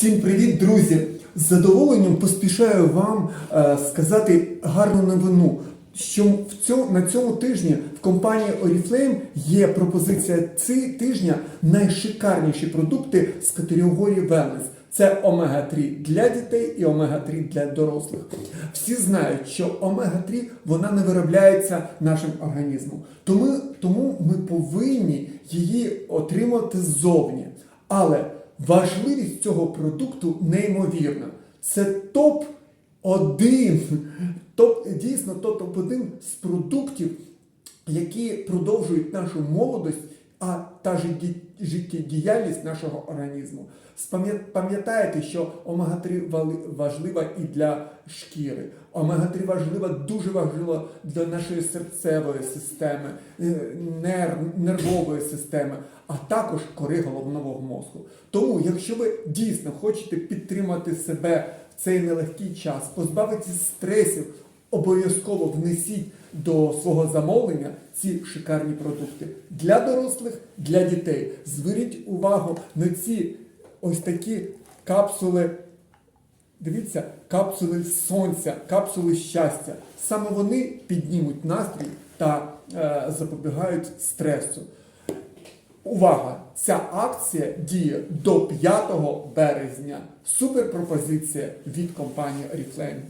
Всім привіт, друзі! З задоволенням поспішаю вам е, сказати гарну новину. Що в цьому, на цьому тижні в компанії Oriflame є пропозиція ці тижня найшикарніші продукти з категорії Wellness. Це омега-3 для дітей і омега-3 для дорослих. Всі знають, що омега-3 вона не виробляється нашим організмом. Тому, тому ми повинні її отримати ззовні. Але важливість цього продукту неймовірна. Це топ 1 топ, дійсно топ 1 з продуктів, які продовжують нашу молодость, а та життєдіяльність нашого організму. Пам'ятаєте, що омега-3 вали- важлива і для шкіри. Омега-3 важлива, дуже важлива для нашої серцевої системи, е, нер- нервової системи, а також кори головного мозку. Тому, якщо ви дійсно хочете підтримати себе в цей нелегкий час, позбавитися стресів, обов'язково внесіть до свого замовлення ці шикарні продукти для дорослих, для дітей. Зверніть увагу на ці ось такі капсули. Дивіться, капсули сонця, капсули щастя. Саме вони піднімуть настрій та е, запобігають стресу. Увага! Ця акція діє до 5 березня. Супер пропозиція від компанії Oriflame.